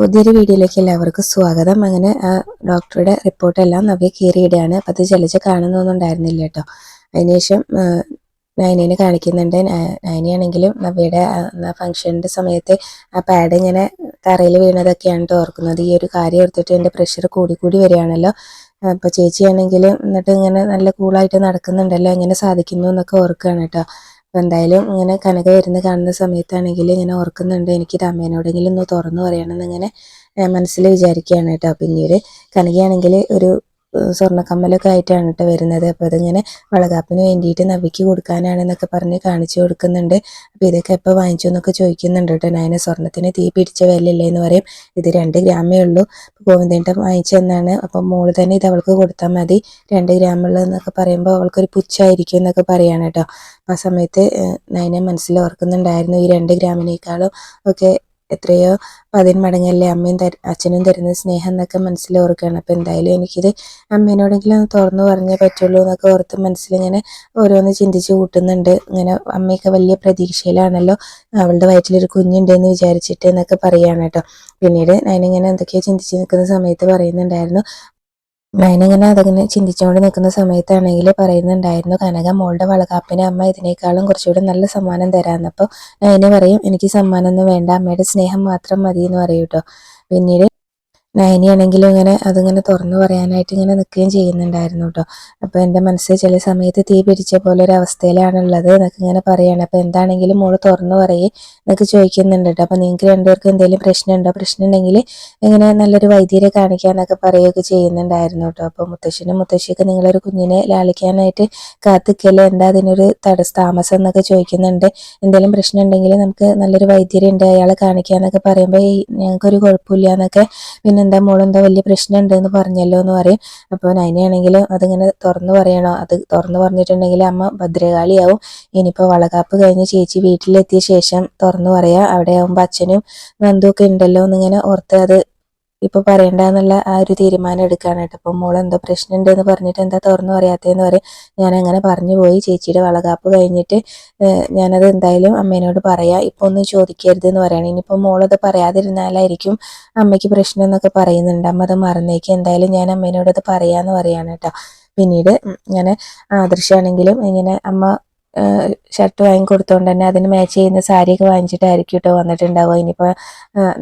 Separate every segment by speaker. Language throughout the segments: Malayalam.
Speaker 1: പുതിയൊരു വീഡിയോയിലേക്ക് എല്ലാവർക്കും സ്വാഗതം. അങ്ങനെ ആ ഡോക്ടറുടെ റിപ്പോർട്ടെല്ലാം നവ്യ കീറിയിടുകയാണ്. അപ്പം അത് ചലിച്ച് കാണുന്നൊന്നും ഉണ്ടായിരുന്നില്ല കേട്ടോ. അതിനുശേഷം നയനീനെ കാണിക്കുന്നുണ്ട്. നയനയാണെങ്കിലും നവ്യയുടെ ഫംഗ്ഷന്റെ സമയത്ത് ആ പാഡ് ഇങ്ങനെ തറയിൽ വീണതൊക്കെയാണ് ഓർക്കുന്നത്. ഈ ഒരു കാര്യം ഓർത്തിട്ട് എന്റെ പ്രഷർ കൂടി കൂടി വരികയാണല്ലോ. അപ്പോൾ ചേച്ചിയാണെങ്കിൽ എന്നിട്ട് ഇങ്ങനെ നല്ല കൂളായിട്ട് നടക്കുന്നുണ്ടല്ലോ. എങ്ങനെ സാധിക്കുന്നു എന്നൊക്കെ ഓർക്കുകയാണ് കേട്ടോ. അപ്പോൾ എന്തായാലും ഇങ്ങനെ കനക വരുന്ന കാണുന്ന സമയത്താണെങ്കിൽ ഇങ്ങനെ ഓർക്കുന്നുണ്ട്. എനിക്ക് അമ്മേനോടെങ്കിലും ഒന്ന് തുറന്നു പറയണം എന്നിങ്ങനെ മനസ്സിൽ വിചാരിക്കുകയാണ് കേട്ടോ. പിന്നീട് കനകയാണെങ്കിൽ ഒരു സ്വർണക്കമ്മലൊക്കെ ആയിട്ടാണ് കേട്ടോ വരുന്നത്. അപ്പോൾ അതിങ്ങനെ വളകാപ്പിന് വേണ്ടിയിട്ട് നവിക്ക് കൊടുക്കാനാണെന്നൊക്കെ പറഞ്ഞ് കാണിച്ചു കൊടുക്കുന്നുണ്ട്. അപ്പോൾ ഇതൊക്കെ എപ്പോൾ വാങ്ങിച്ചു എന്നൊക്കെ ചോദിക്കുന്നുണ്ട് കേട്ടോ ഞാൻ സ്വർണത്തിന് തീ പിടിച്ച വിലയില്ലേ എന്ന് പറയും. ഇത് രണ്ട് ഗ്രാമേ ഉള്ളൂ. അപ്പോൾ ഗോവിന്ദേട്ടൻ വാങ്ങിച്ചെന്നാണ് അപ്പോൾ മോൾ തന്നെ ഇത് അവൾക്ക് കൊടുത്താൽ മതി. രണ്ട് ഗ്രാമുള്ളതെന്നൊക്കെ പറയുമ്പോൾ അവൾക്കൊരു പുച്ഛായിരിക്കും എന്നൊക്കെ പറയാണ് കേട്ടോ ആ സമയത്ത് നയന മനസ്സിൽ ഓർക്കുന്നുണ്ടായിരുന്നു ഈ രണ്ട് ഗ്രാമിനേക്കാളും ഒക്കെ എത്രയോ പതിന്മടങ്ങല്ലേ അമ്മയും അച്ഛനും തരുന്ന സ്നേഹം എന്നൊക്കെ മനസ്സിൽ ഓർക്കുകയാണ്. അപ്പോൾ എന്തായാലും എനിക്കിത് അമ്മേനോടെങ്കിലും ഒന്ന് തുറന്നു പറഞ്ഞേ പറ്റുള്ളൂ എന്നൊക്കെ ഓർത്ത് മനസ്സിൽ ഞാൻ ഓരോന്ന് ചിന്തിച്ച് കൂട്ടുന്നുണ്ട്. ഇങ്ങനെ അമ്മയൊക്കെ വലിയ പ്രതീക്ഷയിലാണല്ലോ അവളുടെ വയറ്റിലൊരു കുഞ്ഞുണ്ടെന്ന് വിചാരിച്ചിട്ട് എന്നൊക്കെ പറയുകയാണ് കേട്ടോ. പിന്നീട് ഞാനിങ്ങനെ എന്തൊക്കെയോ ചിന്തിച്ച് നിൽക്കുന്ന സമയത്ത് പറയുന്നുണ്ടായിരുന്നു ഞാനിങ്ങനെ അതങ്ങനെ ചിന്തിച്ചുകൊണ്ട് നിൽക്കുന്ന സമയത്താണെങ്കിൽ പറയുന്നുണ്ടായിരുന്നു കനക മോളുടെ വളകാപ്പിനെ അമ്മ ഇതിനേക്കാളും കുറച്ചുകൂടെ നല്ല സമ്മാനം തരാമെന്ന് അപ്പോൾ നയന പറയും എനിക്ക് സമ്മാനമൊന്നും വേണ്ട അമ്മയുടെ സ്നേഹം മാത്രം മതി എന്ന് പറയും കേട്ടോ പിന്നീട് നയനിയാണെങ്കിലും ഇങ്ങനെ അതിങ്ങനെ തുറന്നു പറയാനായിട്ട് ഇങ്ങനെ നിൽക്കുകയും ചെയ്യുന്നുണ്ടായിരുന്നു കേട്ടോ അപ്പോൾ എന്റെ മനസ്സിൽ ചില സമയത്ത് തീ പിടിച്ച പോലെ ഒരു അവസ്ഥയിലാണുള്ളത് എന്നൊക്കെ ഇങ്ങനെ പറയുകയാണ് അപ്പോൾ എന്താണെങ്കിലും മോൾ തുറന്നു പറയേ എന്നൊക്കെ ചോദിക്കുന്നുണ്ട് കേട്ടോ അപ്പോൾ നിങ്ങൾക്ക് രണ്ടുപേർക്കും എന്തെങ്കിലും പ്രശ്നമുണ്ടോ? പ്രശ്നം ഉണ്ടെങ്കിൽ ഇങ്ങനെ നല്ലൊരു വൈദ്യരെ കാണിക്കാനൊക്കെ പറയുകയൊക്കെ ചെയ്യുന്നുണ്ടായിരുന്നു കേട്ടോ അപ്പോൾ മുത്തശ്ശനും മുത്തശ്ശിയൊക്കെ നിങ്ങളൊരു കുഞ്ഞിനെ ലാളിക്കാനായിട്ട് കാത്തിക്കല്ലേ? എന്താ അതിനൊരു തടസ്സ താമസം എന്നൊക്കെ ചോദിക്കുന്നുണ്ട്. എന്തെങ്കിലും പ്രശ്നം ഉണ്ടെങ്കിൽ നമുക്ക് നല്ലൊരു വൈദ്യരുണ്ട് അയാളെ കാണിക്കാന്നൊക്കെ പറയുമ്പോൾ ഞങ്ങൾക്കൊരു കുഴപ്പമില്ല എന്നൊക്കെ പിന്നെന്താ മോളെന്താ വലിയ പ്രശ്നം എന്ന് പറഞ്ഞല്ലോ എന്ന് പറയും. അപ്പോൾ നൈനയാണെങ്കിൽ അതിങ്ങനെ തുറന്നു പറയണോ? അത് തുറന്നു പറഞ്ഞിട്ടുണ്ടെങ്കിൽ അമ്മ ഭദ്രകാളിയാവും. ഇനിയിപ്പോൾ വളകാപ്പ് കഴിഞ്ഞ് ചേച്ചി വീട്ടിലെത്തിയ ശേഷം തുറന്നു പറയാം. അവിടെ ആവുമ്പോൾ അച്ഛനും നന്ദു ഒക്കെ ഉണ്ടല്ലോ എന്നിങ്ങനെ ഓർത്ത് അത് ഇപ്പൊ പറയണ്ടെന്നുള്ള ആ ഒരു തീരുമാനം എടുക്കാനായിട്ട് അപ്പം മോൾ എന്തോ പ്രശ്നമുണ്ട് എന്ന് പറഞ്ഞിട്ട് എന്താ തുറന്നു പറയാത്തതെന്ന് പറയും. ഞാൻ അങ്ങനെ പറഞ്ഞു പോയി. ചേച്ചിയുടെ വളകാപ്പ് കഴിഞ്ഞിട്ട് ഞാനത് എന്തായാലും അമ്മേനോട് പറയാം. ഇപ്പൊ ഒന്നും ചോദിക്കരുത് എന്ന് പറയണം. ഇനിയിപ്പോൾ മോളത് പറയാതിരുന്നാലായിരിക്കും അമ്മയ്ക്ക് പ്രശ്നം എന്നൊക്കെ പറയുന്നുണ്ട്. അമ്മ അത് മറന്നേക്ക്. എന്തായാലും ഞാൻ അമ്മേനോട് അത് പറയാന്ന് പറയാണ് കേട്ടോ. പിന്നീട് ഇങ്ങനെ ആദർശാണെങ്കിലും ഇങ്ങനെ അമ്മ ഷർട്ട് വാങ്ങി കൊടുത്തോണ്ട് തന്നെ അതിന് മാച്ച് ചെയ്യുന്ന സാരിയൊക്കെ വാങ്ങിച്ചിട്ടായിരിക്കും കേട്ടോ വന്നിട്ടുണ്ടാവുക. ഇനിയിപ്പോൾ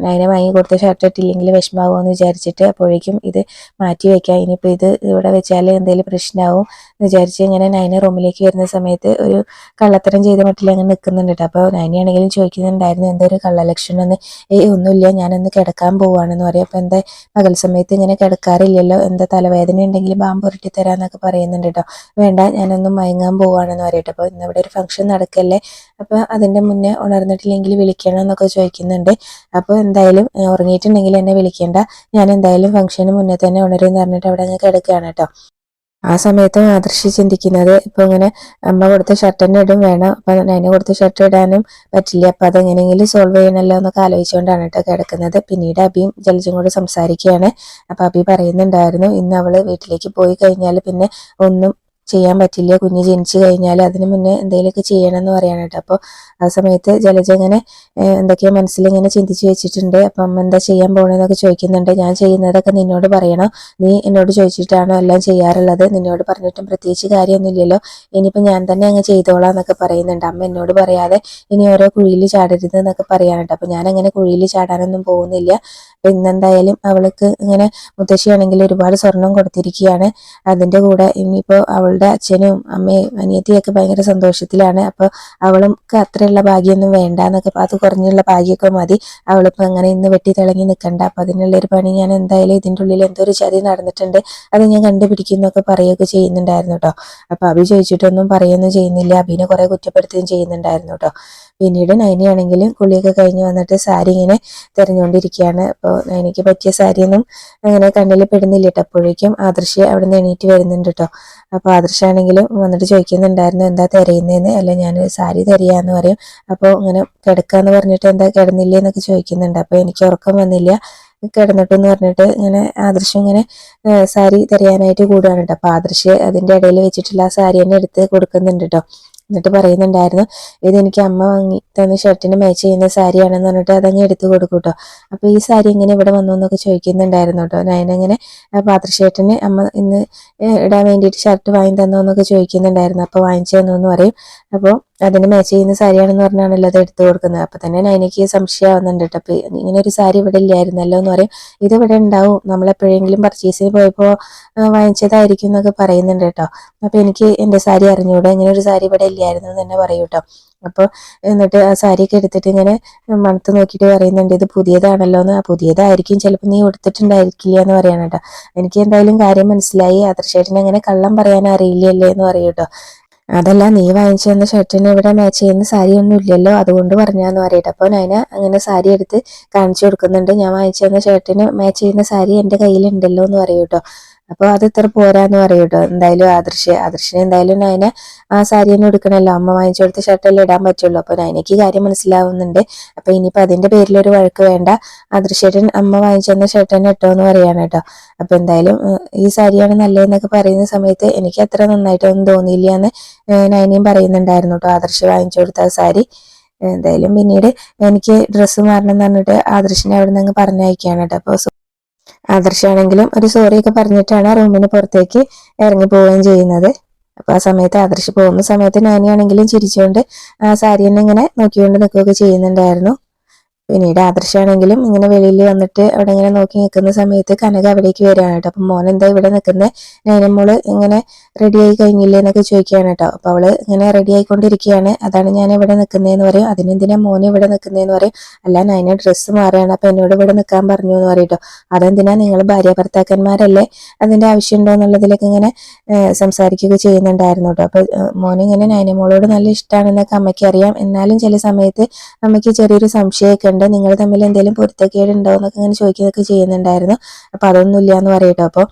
Speaker 1: നൈന വാങ്ങി കൊടുത്ത ഷർട്ട് ഇട്ടില്ലെങ്കിൽ വിഷമാകുമെന്ന് വിചാരിച്ചിട്ട് അപ്പോഴേക്കും ഇത് മാറ്റി വയ്ക്കാം ഇനിയിപ്പോൾ ഇത് ഇവിടെ വെച്ചാൽ എന്തെങ്കിലും പ്രശ്നമാവും എന്ന് വിചാരിച്ച് ഇങ്ങനെ നൈന റൂമിലേക്ക് വരുന്ന സമയത്ത് ഒരു കള്ളത്തരം ചെയ്ത മട്ടിൽ അങ്ങനെ നിൽക്കുന്നുണ്ട് കേട്ടോ അപ്പോൾ നൈനയാണെങ്കിലും ചോദിക്കുന്നുണ്ടായിരുന്നു എന്താ ഒരു കള്ളലക്ഷണം എന്ന് ഏയ് ഒന്നുമില്ല. ഞാനൊന്ന് കിടക്കാൻ പോവാണെന്ന് പറയും. അപ്പോൾ എന്താ പകൽ സമയത്ത് ഇങ്ങനെ കിടക്കാറില്ലല്ലോ. എന്താ തലവേദന ഉണ്ടെങ്കിൽ ബാമ്പ് ഉരുട്ടി തരാന്നൊക്കെ പറയുന്നുണ്ട് കേട്ടോ വേണ്ട ഞാനൊന്ന് മയങ്ങാൻ പോവാണെന്ന് പറയട്ടെ അപ്പോൾ ഇന്ന് ഇവിടെ ഒരു ഫംഗ്ഷൻ നടക്കല്ലേ? അപ്പോൾ അതിന്റെ മുന്നേ ഉണർന്നിട്ടില്ലെങ്കിൽ വിളിക്കണം എന്നൊക്കെ ചോദിക്കുന്നുണ്ട്. അപ്പോൾ എന്തായാലും ഉറങ്ങിയിട്ടുണ്ടെങ്കിൽ എന്നെ വിളിക്കേണ്ട. ഞാൻ എന്തായാലും ഫംഗ്ഷന് മുന്നേ തന്നെ ഉണരുമെന്ന് പറഞ്ഞിട്ട് അവിടെ അങ്ങ് കിടക്കുകയാണ് കേട്ടോ ആ സമയത്ത് ആദർശി ചിന്തിക്കുന്നത് ഇപ്പൊ ഇങ്ങനെ അമ്മ കൊടുത്ത ഷർട്ട് തന്നെ ഇടും വേണം. അപ്പൊ നൈന കൊടുത്ത ഷർട്ട് ഇടാനും പറ്റില്ല. അപ്പൊ അതെങ്ങനെയെങ്കിലും സോൾവ് ചെയ്യണല്ലോ എന്നൊക്കെ ആലോചിച്ചുകൊണ്ടാണ് കേട്ടോ കിടക്കുന്നത്. പിന്നീട് അബിയും ജലജും കൂടെ സംസാരിക്കുകയാണ്. അപ്പൊ അബി പറയുന്നുണ്ടായിരുന്നു ഇന്ന് അവൾ വീട്ടിലേക്ക് പോയി കഴിഞ്ഞാൽ പിന്നെ ഒന്നും ചെയ്യാൻ പറ്റില്ല. കുഞ്ഞ് ജനിച്ചു കഴിഞ്ഞാൽ അതിന് മുന്നേ എന്തെങ്കിലുമൊക്കെ ചെയ്യണം എന്ന് പറയാനായിട്ട് അപ്പോൾ ആ സമയത്ത് ജലജ ഇങ്ങനെ എന്തൊക്കെയോ മനസ്സിൽ ഇങ്ങനെ ചിന്തിച്ച് വെച്ചിട്ടുണ്ട്. അപ്പം അമ്മ എന്താ ചെയ്യാൻ പോകണമെന്നൊക്കെ ചോദിക്കുന്നുണ്ട്. ഞാൻ ചെയ്യുന്നതൊക്കെ നിന്നോട് പറയണം. നീ എന്നോട് ചോദിച്ചിട്ടാണോ എല്ലാം ചെയ്യാറുള്ളത്. നിന്നോട് പറഞ്ഞിട്ടും പ്രത്യേകിച്ച് കാര്യമൊന്നുമില്ലല്ലോ. ഇനിയിപ്പോൾ ഞാൻ തന്നെ അങ്ങ് ചെയ്തോളാം എന്നൊക്കെ പറയുന്നുണ്ട്. അമ്മ എന്നോട് പറയാതെ ഇനി ഓരോ കുഴിയിൽ ചാടരുത് എന്നൊക്കെ പറയാനുണ്ട് അപ്പം ഞാൻ അങ്ങനെ കുഴിയിൽ ചാടാനൊന്നും പോകുന്നില്ല. അപ്പം ഇന്നെന്തായാലും അവൾക്ക് ഇങ്ങനെ മുത്തശ്ശിയാണെങ്കിൽ ഒരുപാട് സ്വർണം കൊടുത്തിരിക്കുകയാണ്. അതിന്റെ കൂടെ ഇനിയിപ്പോൾ അവളുടെ അച്ഛനും അമ്മയും അനിയത്തിയൊക്കെ ഭയങ്കര സന്തോഷത്തിലാണ്. അപ്പോൾ അവൾക്ക് അത്രയുള്ള ഭാഗ്യമൊന്നും വേണ്ട എന്നൊക്കെ അത് കുറഞ്ഞുള്ള ഭാഗ്യമൊക്കെ മതി. അവളിപ്പോൾ അങ്ങനെ ഇന്ന് വെട്ടി തിളങ്ങി നിൽക്കണ്ട അതിനുള്ള ഒരു പണി ഞാൻ എന്തായാലും ഇതിന്റെ ഉള്ളിൽ എന്തോ ഒരു ചതി നടന്നിട്ടുണ്ട് അത് ഞാൻ കണ്ടുപിടിക്കുന്നൊക്കെ പറയുകയൊക്കെ ചെയ്യുന്നുണ്ടായിരുന്നു കേട്ടോ അപ്പോൾ അഭി ചോദിച്ചിട്ടൊന്നും പറയുകയൊന്നും ചെയ്യുന്നില്ല. അഭിനെ കുറേ കുറ്റപ്പെടുത്തുകയും ചെയ്യുന്നുണ്ടായിരുന്നു കേട്ടോ പിന്നീട് നൈനിയാണെങ്കിലും കുളിയൊക്കെ കഴിഞ്ഞ് വന്നിട്ട് സാരി ഇങ്ങനെ തിരഞ്ഞുകൊണ്ടിരിക്കുകയാണ് അപ്പോൾ നൈനിക്ക് പറ്റിയ സാരിയൊന്നും അങ്ങനെ കണ്ണിൽ പെടുന്നില്ല കേട്ടോ. അപ്പോഴേക്കും ആദർശ് അവിടെ നിന്ന് എണീറ്റ് വരുന്നുണ്ട് കേട്ടോ. അപ്പോൾ ആദർശാണെങ്കിലും വന്നിട്ട് ചോദിക്കുന്നുണ്ടായിരുന്നു എന്താ തിരയുന്നതെന്ന് അല്ല ഞാൻ സാരി തിരയാന്ന് പറയും. അപ്പോൾ ഇങ്ങനെ കിടക്കാന്ന് പറഞ്ഞിട്ട് എന്താ കിടന്നില്ലേ? എന്നൊക്കെ ചോദിക്കുന്നുണ്ട്. അപ്പോൾ എനിക്ക് ഉറക്കം വന്നില്ല. കിടന്നിട്ടെന്ന് പറഞ്ഞിട്ട് ഇങ്ങനെ ആദർശം ഇങ്ങനെ സാരി തിരയാനായിട്ട് കൂടുകയാണ് കേട്ടോ. അപ്പോൾ ആദർശ് അതിന്റെ ഇടയിൽ വെച്ചിട്ടുള്ള ആ സാരി തന്നെ എടുത്ത് കൊടുക്കുന്നുണ്ട് കേട്ടോ. എന്നിട്ട് പറയുന്നുണ്ടായിരുന്നു ഇത് എനിക്ക് അമ്മ വാങ്ങി തന്ന ഷർട്ടിന് മാച്ച് ചെയ്യുന്ന സാരിയാണെന്ന് പറഞ്ഞിട്ട് അതങ്ങ് എടുത്തു കൊടുക്കും കേട്ടോ അപ്പോൾ ഈ സാരി ഇങ്ങനെ ഇവിടെ വന്നു എന്നൊക്കെ ചോദിക്കുന്നുണ്ടായിരുന്നു കേട്ടോ നയനങ്ങനെ പാത്രഷേട്ടിന് അമ്മ ഇന്ന് ഇടാൻ വേണ്ടിയിട്ട് ഷർട്ട് വാങ്ങി തന്നോ എന്നൊക്കെ ചോദിക്കുന്നുണ്ടായിരുന്നു. അപ്പോൾ വാങ്ങിച്ചു തന്നു എന്ന് പറയും. അപ്പോൾ അതിന് മാച്ച് ചെയ്യുന്ന സാരിയാണെന്ന് പറഞ്ഞാണല്ലോ അത് എടുത്തു കൊടുക്കുന്നത്. അപ്പോൾ തന്നെ നൈനയ്ക്ക് സംശയമാവുന്നുണ്ട് കേട്ടോ അപ്പം ഇങ്ങനെ ഒരു സാരി ഇവിടെ ഇല്ലായിരുന്നല്ലോ എന്ന് പറയും. ഇത് ഇവിടെ ഉണ്ടാവും. നമ്മളെപ്പോഴെങ്കിലും പർച്ചേസിന് പോയപ്പോൾ വാങ്ങിച്ചതായിരിക്കും എന്നൊക്കെ പറയുന്നുണ്ട് കേട്ടോ അപ്പോൾ എനിക്ക് എന്റെ സാരി അറിഞ്ഞുകൂടാ ഇങ്ങനെ ഒരു സാരി ഇവിടെ ഇല്ലായിരുന്നു എന്ന് തന്നെ പറയൂ കേട്ടോ അപ്പോൾ എന്നിട്ട് ആ സാരിയൊക്കെ എടുത്തിട്ട് ഇങ്ങനെ മണത്ത് നോക്കിയിട്ട് പറയുന്നുണ്ട് ഇത് പുതിയതാണല്ലോ എന്ന്. പുതിയതായിരിക്കും. ചിലപ്പോൾ നീ കൊടുത്തിട്ടുണ്ടായിരിക്കില്ല എന്ന് പറയാണ് എനിക്ക് എന്തായാലും കാര്യം മനസ്സിലായി. ആദർശേട്ടന് അങ്ങനെ കള്ളം പറയാൻ അറിയില്ലല്ലേ എന്ന് പറയൂ കേട്ടോ അതല്ല നീ വാങ്ങിച്ചു തന്ന ഷർട്ടിന് ഇവിടെ മാച്ച് ചെയ്യുന്ന സാരി ഒന്നും ഇല്ലല്ലോ. അതുകൊണ്ട് പറഞ്ഞാന്ന് പറയട്ടെ. അപ്പോൾ ഞാൻ അങ്ങനെ സാരി എടുത്ത് കാണിച്ചു കൊടുക്കുന്നുണ്ട്. ഞാൻ വാങ്ങിച്ചു തന്ന ഷർട്ടിന് മാച്ച് ചെയ്യുന്ന സാരി എന്റെ കയ്യിലുണ്ടല്ലോ എന്ന് പറയൂ കേട്ടോ അപ്പോൾ അത് ഇത്ര പോരാന്ന് പറയൂ കേട്ടോ എന്തായാലും ആദർശ് ആദർശിനെ എന്തായാലും നൈന ആ സാരി തന്നെ എടുക്കണമല്ലോ അമ്മ വാങ്ങിച്ചു കൊടുത്ത ഷർട്ടല്ലേ ഇടാൻ പറ്റുള്ളൂ. അപ്പോൾ നൈനയ്ക്ക് കാര്യം മനസ്സിലാവുന്നുണ്ട്. അപ്പോൾ ഇനിയിപ്പോൾ അതിന്റെ ഒരു വഴക്ക് വേണ്ട. ആദർശേട്ടൻ അമ്മ വാങ്ങിച്ചു തന്ന ഷർട്ട് തന്നെ ഇട്ടോ എന്ന് പറയാണ് കേട്ടോ. അപ്പോൾ എന്തായാലും ഈ സാരിയാണ് നല്ലതെന്നൊക്കെ പറയുന്ന സമയത്ത് എനിക്ക് അത്ര നന്നായിട്ടൊന്നും തോന്നിയില്ല എന്ന് നൈനയും പറയുന്നുണ്ടായിരുന്നു കേട്ടോ. ആദർശ് വാങ്ങിച്ചു കൊടുത്ത സാരി. എന്തായാലും പിന്നീട് എനിക്ക് ഡ്രസ്സ് മാറണം എന്ന് പറഞ്ഞിട്ട് ആദർശിനെ അവിടെ നിന്ന് പറഞ്ഞയക്കുകയാണ് കേട്ടോ. അപ്പോൾ ആദർശാണെങ്കിലും ഒരു സോറി ഒക്കെ പറഞ്ഞിട്ടാണ് റൂമിന് പുറത്തേക്ക് ഇറങ്ങി പോവുകയും ചെയ്യുന്നത്. അപ്പൊ ആ സമയത്ത് ആദർശ് പോകുന്ന സമയത്ത് നാനിയാണെങ്കിലും ചിരിച്ചുകൊണ്ട് ആ സാരി തന്നെ ഇങ്ങനെ നോക്കിക്കൊണ്ട് നിൽക്കുകയൊക്കെ ചെയ്യുന്നുണ്ടായിരുന്നു. പിന്നീട് ആദർശാണെങ്കിലും ഇങ്ങനെ വെളിയിൽ വന്നിട്ട് അവിടെ ഇങ്ങനെ നോക്കി നിൽക്കുന്ന സമയത്ത് കനക അവിടേക്ക് വരികയാണ് കേട്ടോ. അപ്പൊ മോൻ എന്താ ഇവിടെ നിൽക്കുന്നത് നൈനമോൾ ഇങ്ങനെ റെഡി ആയി കഴിഞ്ഞില്ലേ എന്നൊക്കെ ചോദിക്കുകയാണ് കേട്ടോ. അപ്പൊ അവൾ ഇങ്ങനെ റെഡി ആയിക്കൊണ്ടിരിക്കുകയാണ്. അതാണ് ഞാൻ ഇവിടെ നിൽക്കുന്നതെന്ന് പറയും. അതിനെന്തിനാ മോനെ ഇവിടെ നിൽക്കുന്നതെന്ന് പറയും. അല്ല നൈന ഡ്രസ്സ് മാറുകയാണ്. അപ്പൊ എന്നോട് ഇവിടെ നിൽക്കാൻ പറഞ്ഞു എന്ന് പറയും കേട്ടോ. അതെന്തിനാ നിങ്ങൾ ഭാര്യ ഭർത്താക്കന്മാരല്ലേ അതിന്റെ ആവശ്യമുണ്ടോ എന്നുള്ളതിലൊക്കെ ഇങ്ങനെ സംസാരിക്കുക സംസാരിക്കുകയൊക്കെ ചെയ്യുന്നുണ്ടായിരുന്നു കേട്ടോ. അപ്പൊ മോനെ മോനിങ്ങനെ നൈനമോളോട് നല്ല ഇഷ്ടമാണെന്നൊക്കെ അമ്മയ്ക്ക് അറിയാം. എന്നാലും ചില സമയത്ത് അമ്മയ്ക്ക് ചെറിയൊരു സംശയമൊക്കെ ഉണ്ട് നിങ്ങൾ തമ്മിൽ എന്തെങ്കിലും പൊരുത്തക്കേട് ഉണ്ടോ എന്നൊക്കെ ഇങ്ങനെ ചോദിക്കുകയൊക്കെ ചെയ്യുന്നുണ്ടായിരുന്നു. അപ്പൊ അതൊന്നുമില്ല എന്ന് പറയട്ടോ. അപ്പോൾ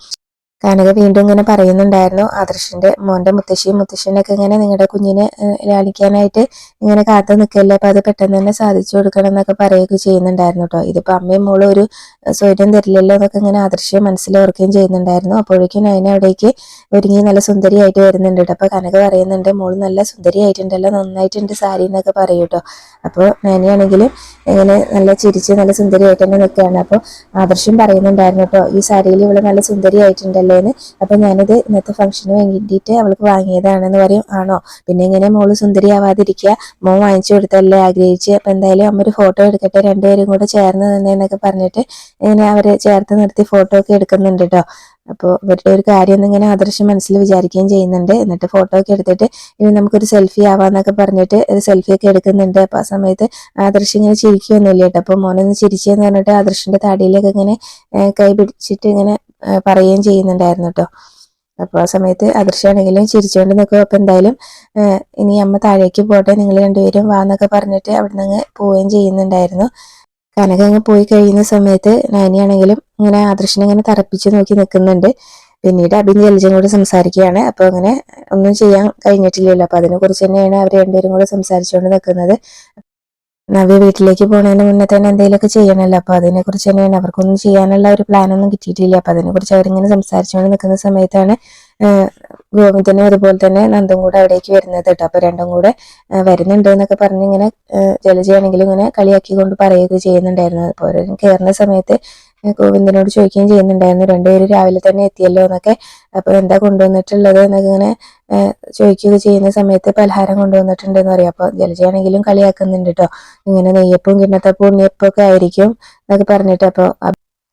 Speaker 1: കനക വീണ്ടും ഇങ്ങനെ പറയുന്നുണ്ടായിരുന്നു ആദർശിന്റെ മോന്റെ മുത്തശ്ശിയും മുത്തശ്ശനൊക്കെ ഇങ്ങനെ നിങ്ങളുടെ കുഞ്ഞിനെ ലാളിക്കാനായിട്ട് ഇങ്ങനെ കാത്തു നിൽക്കല്ലേ അപ്പൊ അത് പെട്ടെന്ന് തന്നെ സാധിച്ചു കൊടുക്കണം എന്നൊക്കെ പറയുകയൊക്കെ ചെയ്യുന്നുണ്ടായിരുന്നു കേട്ടോ ഇതിപ്പോ അമ്മയും മോളും ഒരു സ്വൈര്യം തരില്ലല്ലോ എന്നൊക്കെ ഇങ്ങനെ മനസ്സിൽ ഓർക്കുകയും ചെയ്യുന്നുണ്ടായിരുന്നു. അപ്പോഴേക്കും നയന അവിടേക്ക് ഒരുങ്ങി നല്ല സുന്ദരിയായിട്ട് വരുന്നുണ്ട് കേട്ടോ അപ്പൊ കനക പറയുന്നുണ്ട് മോൾ നല്ല സുന്ദരിയായിട്ടുണ്ടല്ലോ നന്നായിട്ടുണ്ട് സാരി എന്നൊക്കെ പറയൂ കേട്ടോ അപ്പോൾ നയനയാണെങ്കിലും ഇങ്ങനെ നല്ല ചിരിച്ച് നല്ല സുന്ദരിയായിട്ട് തന്നെ നിൽക്കുകയാണ്. അപ്പോൾ ആദർശം പറയുന്നുണ്ടായിരുന്നു കേട്ടോ ഈ സാരിയിൽ ഇവൾ നല്ല സുന്ദരിയായിട്ടുണ്ടല്ലോ എന്ന് അപ്പൊ ഞാനിത് ഇന്നത്തെ ഫംഗ്ഷന് വേണ്ടിയിട്ട് അവൾക്ക് വാങ്ങിയതാണെന്ന് പറയും. ആണോ? പിന്നെ ഇങ്ങനെ മോൾ സുന്ദരിയാവാതിരിക്കുക. മോൻ വാങ്ങിച്ചു കൊടുത്തല്ലേ ആഗ്രഹിച്ച്. അപ്പൊ എന്തായാലും അമ്മ ഒരു ഫോട്ടോ എടുക്കട്ടെ. രണ്ടുപേരും കൂടെ ചേർന്ന് നിന്നേന്നൊക്കെ പറഞ്ഞിട്ട് ഇങ്ങനെ അവരെ ചേർത്ത് നിർത്തി ഫോട്ടോ ഒക്കെ എടുക്കുന്നുണ്ട് കേട്ടോ അപ്പോൾ ഇവരുടെ ഒരു കാര്യം എന്നിങ്ങനെ ആദർശം മനസ്സിൽ വിചാരിക്കുകയും ചെയ്യുന്നുണ്ട്. എന്നിട്ട് ഫോട്ടോ ഒക്കെ എടുത്തിട്ട് ഇനി നമുക്കൊരു സെൽഫി ആവാന്നൊക്കെ പറഞ്ഞിട്ട് ഒരു സെൽഫി ഒക്കെ എടുക്കുന്നുണ്ട്. അപ്പോൾ ആ സമയത്ത് ആദർശ് ഇങ്ങനെ ചിരിക്കുകയൊന്നുമില്ല കേട്ടോ അപ്പോൾ മോനൊന്ന് ചിരിച്ചെന്ന് പറഞ്ഞിട്ട് ആദർശിന്റെ തടിയിലൊക്കെ ഇങ്ങനെ കൈ പിടിച്ചിട്ട് ഇങ്ങനെ പറയുകയും ചെയ്യുന്നുണ്ടായിരുന്നു കേട്ടോ അപ്പോൾ ആ സമയത്ത് അദൃശ്യമാണെങ്കിലും ചിരിച്ചുകൊണ്ട് നിൽക്കും അപ്പോൾ എന്തായാലും ഇനി അമ്മ താഴേക്ക് പോട്ടെ നിങ്ങൾ രണ്ടുപേരും വാന്നൊക്കെ പറഞ്ഞിട്ട് അവിടെ നിന്ന് പോവുകയും ചെയ്യുന്നുണ്ടായിരുന്നു. കനക അങ്ങ് പോയി കഴിയുന്ന സമയത്ത് നാനിയാണെങ്കിലും ഇങ്ങനെ അദൃശ്യനെ ഇങ്ങനെ തറപ്പിച്ച് നോക്കി നിൽക്കുന്നുണ്ട്. പിന്നീട് അബിൻ ജലജയും കൂടെ സംസാരിക്കുകയാണ്. അപ്പോൾ അങ്ങനെ ഒന്നും ചെയ്യാൻ കഴിഞ്ഞിട്ടില്ലല്ലോ. അപ്പോൾ അതിനെ കുറിച്ച് തന്നെയാണ് അവർ രണ്ടുപേരും കൂടെ സംസാരിച്ചുകൊണ്ട് നിൽക്കുന്നത്. നവ്യ വീട്ടിലേക്ക് പോണതിന് മുന്നേ തന്നെ എന്തെങ്കിലുമൊക്കെ ചെയ്യണമല്ലോ അപ്പോൾ അതിനെ കുറിച്ച് തന്നെയാണ്. അവർക്കൊന്നും ചെയ്യാനുള്ള ഒരു പ്ലാനൊന്നും കിട്ടിയിട്ടില്ല. അപ്പോൾ അതിനെക്കുറിച്ച് അവരിങ്ങനെ സംസാരിച്ചുകൊണ്ട് നിൽക്കുന്ന സമയത്താണ് ഗോവിന്ദനും അതുപോലെ തന്നെ നന്ദും കൂടെ അവിടേക്ക് വരുന്നത് കേട്ടോ. അപ്പോൾ രണ്ടും കൂടെ വരുന്നുണ്ട് എന്നൊക്കെ പറഞ്ഞ് ഇങ്ങനെ ജലജയാണെങ്കിലും ഇങ്ങനെ കളിയാക്കി കൊണ്ട് പറയുകയൊക്കെ ചെയ്യുന്നുണ്ടായിരുന്നു. അപ്പോൾ കയറുന്ന സമയത്ത് ഗോവിന്ദനോട് ചോദിക്കുകയും ചെയ്യുന്നുണ്ടായിരുന്നു. രണ്ടുപേരും രാവിലെ തന്നെ എത്തിയല്ലോ എന്നൊക്കെ. അപ്പോൾ എന്താ കൊണ്ടുവന്നിട്ടുള്ളത്? എന്നൊക്കെ ഇങ്ങനെ ചോദിക്കുകയൊക്കെ ചെയ്യുന്ന സമയത്ത് പലഹാരം കൊണ്ടുവന്നിട്ടുണ്ട് എന്ന് പറയും. അപ്പോൾ ജലജയാണെങ്കിലും കളിയാക്കുന്നുണ്ട് കേട്ടോ ഇങ്ങനെ നെയ്യപ്പവും കിണ്ണത്തപ്പവും ഉണ്ണിയപ്പവും ആയിരിക്കും എന്നൊക്കെ പറഞ്ഞിട്ട് അപ്പോൾ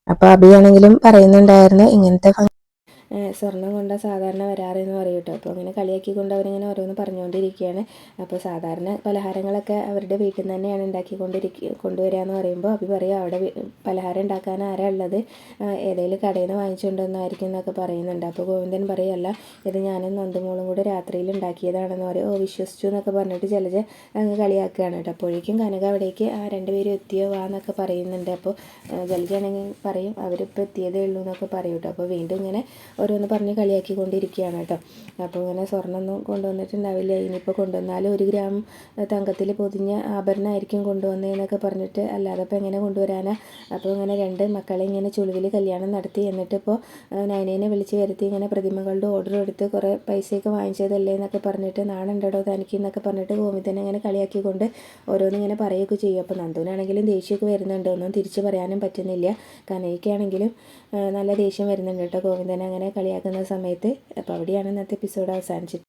Speaker 1: അപ്പോൾ അബിയാണെങ്കിലും പറയുന്നുണ്ടായിരുന്നു ഇങ്ങനത്തെ സ്വർണം കൊണ്ട സാധാരണ വരാറെന്ന് പറയും കേട്ടോ. അപ്പോൾ അങ്ങനെ കളിയാക്കിക്കൊണ്ട് അവരിങ്ങനെ ഓരോന്ന് പറഞ്ഞുകൊണ്ടിരിക്കുകയാണ്. അപ്പോൾ സാധാരണ പലഹാരങ്ങളൊക്കെ അവരുടെ വീട്ടിൽ നിന്ന് തന്നെയാണ് ഉണ്ടാക്കിക്കൊണ്ടിരിക്കുക കൊണ്ടുവരിക എന്ന് പറയുമ്പോൾ അഭി പറയും അവിടെ പലഹാരം ഉണ്ടാക്കാൻ ആരാ ഉള്ളത്? ഏതെങ്കിലും കടയിൽ നിന്ന് വാങ്ങിച്ചുകൊണ്ടുവന്നായിരിക്കും എന്നൊക്കെ പറയുന്നുണ്ട്. അപ്പോൾ ഗോവിന്ദൻ പറയല്ല ഇത് ഞാനും നന്ദുമോളും കൂടെ രാത്രിയിൽ ഉണ്ടാക്കിയതാണെന്ന് പറയും. ഓ വിശ്വസിച്ചു എന്നൊക്കെ പറഞ്ഞിട്ട് ചെ അങ്ങ് കളിയാക്കുകയാണ് കേട്ടോ. അപ്പോഴേക്കും കനക അവിടേക്ക് ആ രണ്ടുപേരും എത്തിയോ? വാ എന്നൊക്കെ പറയുന്നുണ്ട്. അപ്പോൾ ജലജാണെങ്കിൽ പറയും അവരിപ്പോൾ എത്തിയതേ ഉള്ളൂ എന്നൊക്കെ പറയും കേട്ടോ. അപ്പോൾ വീണ്ടും ഇങ്ങനെ ഓരോന്ന് പറഞ്ഞ് കളിയാക്കിക്കൊണ്ടിരിക്കുകയാണ് കേട്ടോ. അപ്പോൾ ഇങ്ങനെ സ്വർണമൊന്നും കൊണ്ടുവന്നിട്ടുണ്ടാവില്ല. ഇനിയിപ്പോൾ കൊണ്ടുവന്നാലും ഒരു ഗ്രാം തങ്കത്തിൽ പൊതിഞ്ഞ ആഭരണമായിരിക്കും കൊണ്ടുവന്നതെന്നൊക്കെ പറഞ്ഞിട്ട് അല്ലാതെ അപ്പോൾ എങ്ങനെ കൊണ്ടുവരാനാ? അപ്പോൾ ഇങ്ങനെ രണ്ട് മക്കളെ ഇങ്ങനെ ചുളിവിൽ കല്യാണം നടത്തി എന്നിട്ടിപ്പോൾ നൈനേനെ വിളിച്ച് വരുത്തി ഇങ്ങനെ പ്രതിമകളുടെ ഓർഡർ എടുത്ത് കുറേ പൈസയൊക്കെ വാങ്ങിച്ചതല്ലേ എന്നൊക്കെ പറഞ്ഞിട്ട് നാണുണ്ടോ തനിക്ക് എന്നൊക്കെ പറഞ്ഞിട്ട് തന്നെ ഇങ്ങനെ കളിയാക്കിക്കൊണ്ട് ഓരോന്നിങ്ങനെ പറയുകയൊക്കെ ചെയ്യും. അപ്പോൾ നന്ദുവിനാണെങ്കിലും ദേഷ്യമൊക്കെ വരുന്നുണ്ട്. ഒന്നും തിരിച്ച് പറയാനും പറ്റുന്നില്ല. കനയ്ക്കാണെങ്കിലും നല്ല ദേഷ്യം വരുന്നുണ്ട് കേട്ടോ ഗോവിന്ദനെ അങ്ങനെ കളിയാക്കുന്ന സമയത്ത് അപ്പോൾ അവിടെയാണ് ഇന്നത്തെ എപ്പിസോഡ് അവസാനിച്ചിട്ട്